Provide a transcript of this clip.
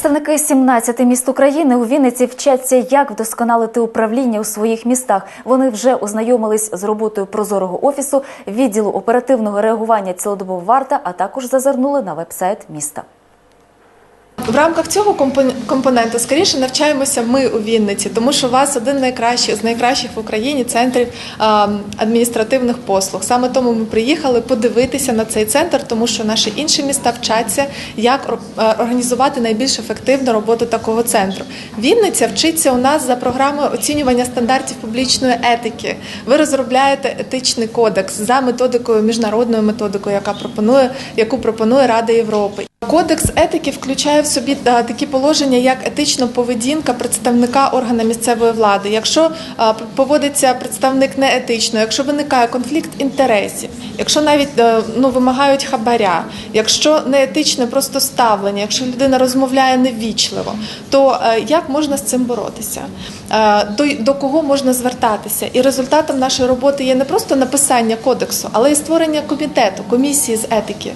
Представники 17 міст України у Вінниці вчаться, як вдосконалити управління у своїх містах. Вони вже ознайомились з роботою прозорого офісу, відділу оперативного реагування цілодобова варта, а також зазирнули на веб-сайт міста. В рамках цього компон- компоненту скоріше навчаємося ми у Вінниці, тому що у вас один найкращий з найкращих в Україні центрів адміністративних послуг. Саме тому ми приїхали подивитися на цей центр, тому що наші інші міста вчаться, як ор- організувати найбільш ефективну роботу такого центру. Вінниця вчиться у нас за програмою оцінювання стандартів публічної етики. Ви розробляєте етичний кодекс за методикою міжнародною методикою, яка пропонує, яку пропонує Рада Європи. Кодекс етики включає в собі такі положення, як етична поведінка представника органа місцевої влади. Якщо поводиться представник неетично, якщо виникає конфлікт інтересів, якщо навіть е, ну, вимагають хабаря, якщо неетичне просто ставлення, якщо людина розмовляє невічливо, то е, як можна з цим боротися? Е, До, до кого можна звертатися? І результатом нашої роботи є не просто написання кодексу, але й створення комітету, комісії з етики.